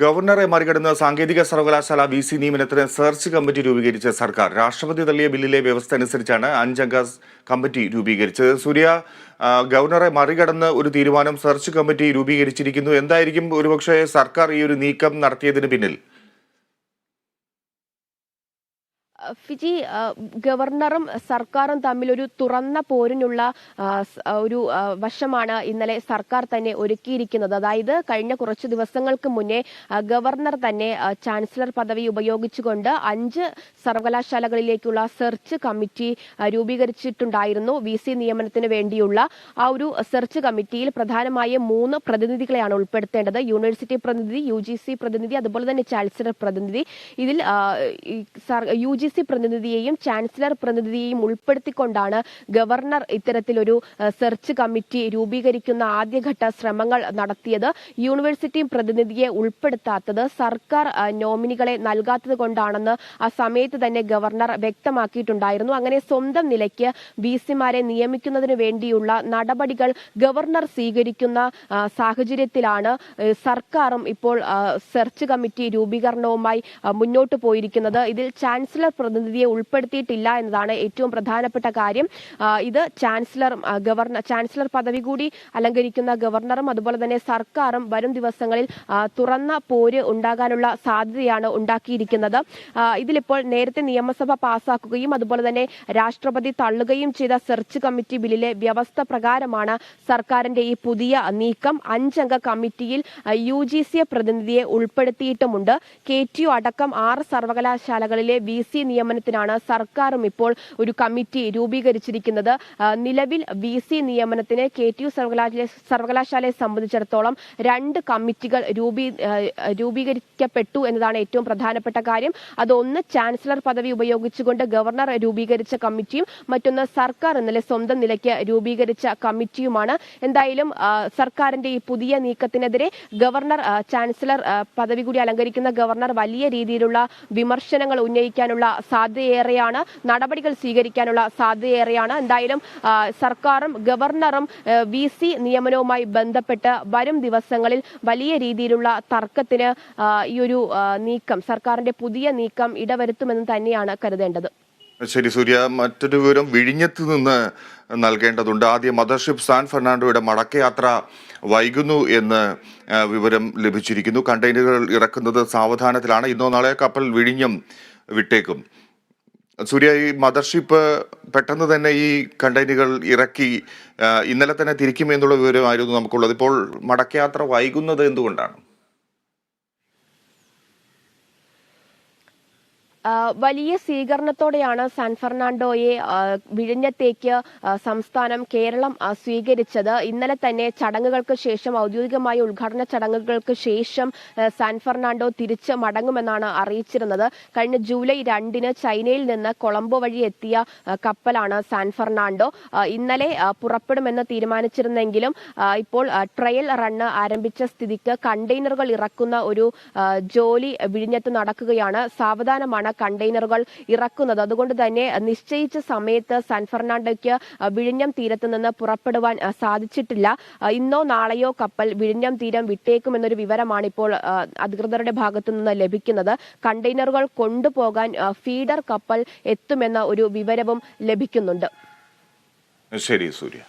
ഗവർണറെ മറികടന്ന് സാങ്കേതിക സർവകലാശാല വി സി നിയമനത്തിന് സെർച്ച് കമ്മിറ്റി രൂപീകരിച്ച സർക്കാർ. രാഷ്ട്രപതി തള്ളിയ ബില്ലിലെ വ്യവസ്ഥ അനുസരിച്ചാണ് അഞ്ചംഗ കമ്മിറ്റി രൂപീകരിച്ചത്. സൂര്യ ഗവർണറെ മറികടന്ന് ഒരു തീരുമാനം സെർച്ച് കമ്മിറ്റി രൂപീകരിച്ചിരിക്കുന്നു. എന്തായിരിക്കും ഒരുപക്ഷെ സർക്കാർ ഈ ഒരു നീക്കം നടത്തിയതിന് പിന്നിൽ? ഫിജി ഗവർണറും സർക്കാരും തമ്മിൽ ഒരു തുറന്ന പോരിനുള്ള ഒരു വശമാണ് ഇന്നലെ സർക്കാർ തന്നെ ഒരുക്കിയിരിക്കുന്നത്. അതായത് കഴിഞ്ഞ കുറച്ച് ദിവസങ്ങൾക്ക് മുന്നേ ഗവർണർ തന്നെ ചാൻസലർ പദവി ഉപയോഗിച്ചുകൊണ്ട് അഞ്ച് സർവകലാശാലകളിലേക്കുള്ള സെർച്ച് കമ്മിറ്റി രൂപീകരിച്ചിട്ടുണ്ടായിരുന്നു. വി സി നിയമനത്തിന് വേണ്ടിയുള്ള ആ ഒരു സെർച്ച് കമ്മിറ്റിയിൽ പ്രധാനമായും മൂന്ന് പ്രതിനിധികളെയാണ് ഉൾപ്പെടുത്തേണ്ടത്. യൂണിവേഴ്സിറ്റി പ്രതിനിധി യു പ്രതിനിധി അതുപോലെ തന്നെ ചാൻസലർ പ്രതിനിധി. ഇതിൽ യു ജി സി പ്രതിനിധിയെയും ചാൻസലർ പ്രതിനിധിയെയും ഉൾപ്പെടുത്തിക്കൊണ്ടാണ് ഗവർണർ ഇത്തരത്തിലൊരു സെർച്ച് കമ്മിറ്റി രൂപീകരിക്കുന്ന ആദ്യഘട്ട ശ്രമങ്ങൾ നടത്തിയത്. യൂണിവേഴ്സിറ്റി പ്രതിനിധിയെ ഉൾപ്പെടുത്താത്തത് സർക്കാർ നോമിനികളെ നൽകാത്തത് കൊണ്ടാണെന്ന് ആ സമയത്ത് തന്നെ ഗവർണർ വ്യക്തമാക്കിയിട്ടുണ്ടായിരുന്നു. അങ്ങനെ സ്വന്തം നിലയ്ക്ക് വി സിമാരെ നിയമിക്കുന്നതിന് വേണ്ടിയുള്ള നടപടികൾ ഗവർണർ സ്വീകരിക്കുന്ന സാഹചര്യത്തിലാണ് സർക്കാരും ഇപ്പോൾ സെർച്ച് കമ്മിറ്റി രൂപീകരണവുമായി മുന്നോട്ട് പോയിരിക്കുന്നത്. ഇതിൽ ചാൻസലർ പ്രതിനിധിയെ ഉൾപ്പെടുത്തിയിട്ടില്ല എന്നതാണ് ഏറ്റവും പ്രധാനപ്പെട്ട കാര്യം. ഇത് ചാൻസലർ ഗവർണർ ചാൻസലർ പദവി കൂടി അലങ്കരിക്കുന്ന ഗവർണറും അതുപോലെ തന്നെ സർക്കാരും വരും ദിവസങ്ങളിൽ തുറന്ന പോര് ഉണ്ടാകാനുള്ള സാധ്യതയാണ് ഉണ്ടാക്കിയിരിക്കുന്നത്. ഇതിലിപ്പോൾ നേരത്തെ നിയമസഭ പാസാക്കുകയും അതുപോലെ തന്നെ രാഷ്ട്രപതി തള്ളുകയും ചെയ്ത സെർച്ച് കമ്മിറ്റി ബില്ലിലെ വ്യവസ്ഥ പ്രകാരമാണ് സർക്കാരിന്റെ ഈ പുതിയ നീക്കം. അഞ്ചംഗ കമ്മിറ്റിയിൽ യു ജി സി പ്രതിനിധിയെ ഉൾപ്പെടുത്തിയിട്ടുമുണ്ട്. കെ ടി യു അടക്കം ആറ് സർവകലാശാലകളിലെ വി സി നിയമനത്തിനാണ് സർക്കാരും ഇപ്പോൾ ഒരു കമ്മിറ്റി രൂപീകരിച്ചിരിക്കുന്നത്. നിലവിൽ വി സി നിയമനത്തിന് കെ ടി യു സർവകലാശാല സർവകലാശാലയെ സംബന്ധിച്ചിടത്തോളം രണ്ട് കമ്മിറ്റികൾ രൂപീ രൂപീകരിക്കപ്പെട്ടു എന്നതാണ് ഏറ്റവും പ്രധാനപ്പെട്ട കാര്യം. അതൊന്ന് ചാൻസലർ പദവി ഉപയോഗിച്ചുകൊണ്ട് ഗവർണർ രൂപീകരിച്ച കമ്മിറ്റിയും മറ്റൊന്ന് സർക്കാർ ഇന്നലെ സ്വന്തം നിലയ്ക്ക് രൂപീകരിച്ച കമ്മിറ്റിയുമാണ്. എന്തായാലും സർക്കാരിന്റെ ഈ പുതിയ നീക്കത്തിനെതിരെ ഗവർണർ ചാൻസലർ പദവി കൂടി അലങ്കരിക്കുന്ന ഗവർണർ വലിയ രീതിയിലുള്ള വിമർശനങ്ങൾ ഉന്നയിക്കാനുള്ള സാധ്യതയേറെയാണ്. നടപടികൾ സ്വീകരിക്കാനുള്ള സാധ്യതയേറെയാണ്. എന്തായാലും സർക്കാരും ഗവർണറും വി സി നിയമനവുമായി ബന്ധപ്പെട്ട് വരും ദിവസങ്ങളിൽ വലിയ രീതിയിലുള്ള തർക്കത്തിന് ഈ ഒരു നീക്കം സർക്കാരിന്റെ പുതിയ നീക്കം ഇടവരുത്തുമെന്ന് തന്നെയാണ് കരുതേണ്ടത്. ശരി സൂര്യ. മറ്റൊരു വിവരം വിഴിഞ്ഞത്ത് നിന്ന് നൽകേണ്ടതുണ്ട്. ആദ്യം മദർഷിപ്പ് സാൻ ഫെർണാണ്ടോയുടെ മടക്കയാത്ര വൈകുന്നു എന്ന് വിവരം ലഭിച്ചിരിക്കുന്നു. കണ്ടെയ്നറുകൾ ഇറക്കുന്നത് സാവധാനത്തിലാണ്. ഇന്നോ നാളെ കപ്പൽ വിഴിഞ്ഞം വിട്ടേക്കും. സൂര്യ ഈ മദർഷിപ്പ് പെട്ടെന്ന് തന്നെ ഈ കണ്ടെയ്നറുകൾ ഇറക്കി ഇന്നലെ തന്നെ തിരിക്കും എന്നുള്ള വിവരമായിരുന്നു നമുക്കുള്ളത്. ഇപ്പോൾ മടക്കയാത്ര വൈകുന്നത് എന്തുകൊണ്ടാണ്? വലിയ സ്വീകരണത്തോടെയാണ് സാൻ ഫെർണാണ്ടോയെ വിഴിഞ്ഞത്തേക്ക് സംസ്ഥാനം കേരളം സ്വീകരിച്ചത്. ഇന്നലെ തന്നെ ചടങ്ങുകൾക്ക് ശേഷം ഔദ്യോഗികമായ ഉദ്ഘാടന ചടങ്ങുകൾക്ക് ശേഷം സാൻ ഫെർണാണ്ടോ തിരിച്ച് മടങ്ങുമെന്നാണ് അറിയിച്ചിരുന്നത്. കഴിഞ്ഞ ജൂലൈ രണ്ടിന് ചൈനയിൽ നിന്ന് കൊളംബോ വഴി എത്തിയ കപ്പലാണ് സാൻ ഫെർണാണ്ടോ. ഇന്നലെ പുറപ്പെടുമെന്ന് തീരുമാനിച്ചിരുന്നെങ്കിലും ഇപ്പോൾ ട്രയൽ റണ്ണ് ആരംഭിച്ച സ്ഥിതിക്ക് കണ്ടെയ്നറുകൾ ഇറക്കുന്ന ഒരു ജോലി വിഴിഞ്ഞത്ത് നടക്കുകയാണ്. സാവധാനമാണ് കണ്ടെയ്നറുകൾ ഇറക്കുന്നത്. അതുകൊണ്ട് തന്നെ നിശ്ചയിച്ച സമയത്ത് സാൻ ഫെർണാണ്ടോയ്ക്ക് വിഴിഞ്ഞം തീരത്ത് നിന്ന് പുറപ്പെടുവാൻ സാധിച്ചിട്ടില്ല. ഇന്നോ നാളെയോ കപ്പൽ വിഴിഞ്ഞം തീരം വിട്ടേക്കുമെന്നൊരു വിവരമാണ് ഇപ്പോൾ അധികൃതരുടെ ഭാഗത്തു നിന്ന് ലഭിക്കുന്നത്. കണ്ടെയ്നറുകൾ കൊണ്ടുപോകാൻ ഫീഡർ കപ്പൽ എത്തുമെന്ന ഒരു വിവരവും ലഭിക്കുന്നുണ്ട്. ശരി സൂര്യ.